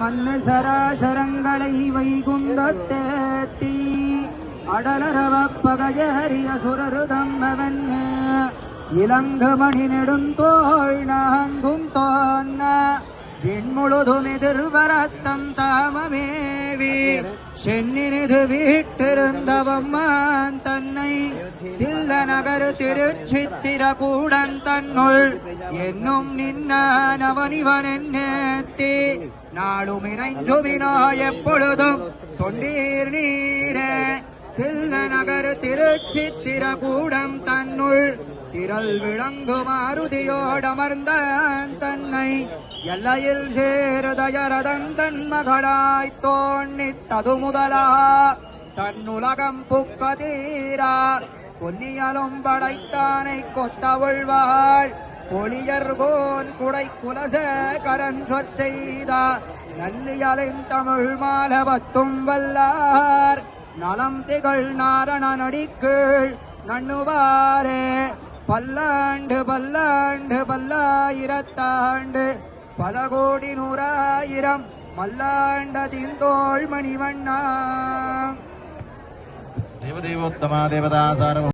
மண்ணு சராசரங்களை வைகுந்தத்தேத்தி அடலரவ பகஜரிய சுரருதம்மவன் இலங்கு மணி நெடுந்தோள் நாங்கும் தோன்ன. விண்முழுதும் எதிர்வரத்தம் தாமமேவி சென்னினிது வீட்டிருந்தவம்மான் தன்னை நகர் திருச்சித்திர கூடன் தன்னுள். என்னும் நின்னவனிவன் என்னேத்தி நாளும் இணைஞ்சுமினா எப்பொழுதும் தொண்டீர் நீரே. தில்ல நகர் திருச்சித்திர கூடம் தன்னுள். திரள் விளங்கு மாருதியோடமர்ந்த தன்னை. எல்லையில் சேருதயரதன் தன் மகளாய் தோண்ணித்தது முதலா தன்னுலகம் புக்கதீரா. சொல்லியலும் படைத்தானை கொத்தவள்வாள். பொலியர்கோன் குடை குலச கரன் சொற்செய்தா நல்லியலின் தமிழ் மாலவத்தும் வல்லார் நலம் திகழ் நாரண நடிக்கீழ் நண்ணுவாரே. பல்லாண்டு பல்லாண்டு பல்லாயிரத்தாண்டு. பல கோடி நூறாயிரம் மல்லாண்டதின் தோல் மணிவண்ணா தேவதேவோத்தமா தேவதாசாரம்